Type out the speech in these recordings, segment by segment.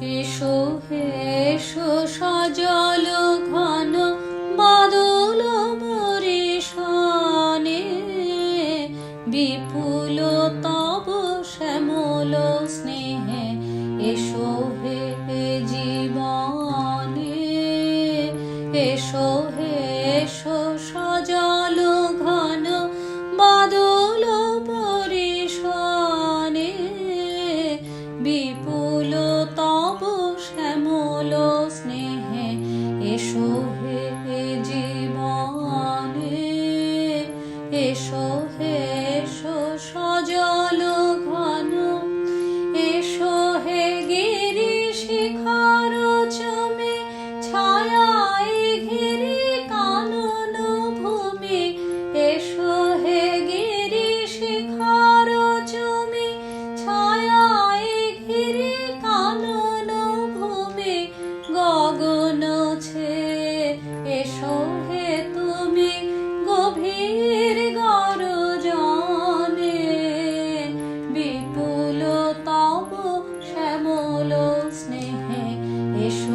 এসো এসো সজল ঘন বাদল বিপুল তব শ্যামল স্নেহে এসো হে জীবনে। এসো, হে, এসো এসো হে জীবনে, এসো হে, এসো সজল ঘন, এসো হে গিরি শিখর চমে, ছায়ায় ঘিরি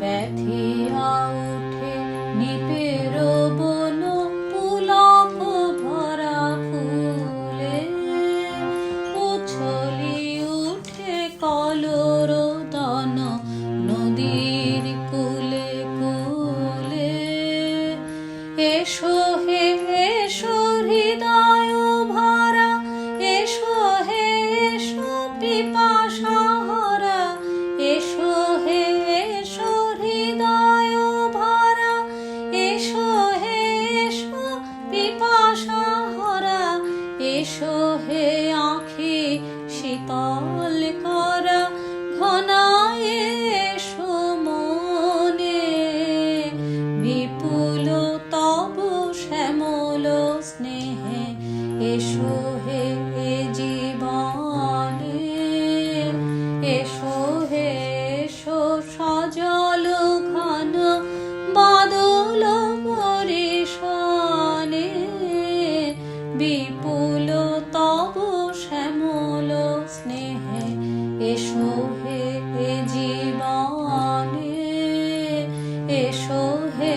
ব্যথিয়া উঠে নিপের বন পুলক ভরা ফুলে। উছলি উঠে কলর দন নদীর কুলে কুলে। এসো হে হে জীবনে এসো হে সজল ঘন বিপুল তব শ্যামল স্নেহে এসো হে এসো হে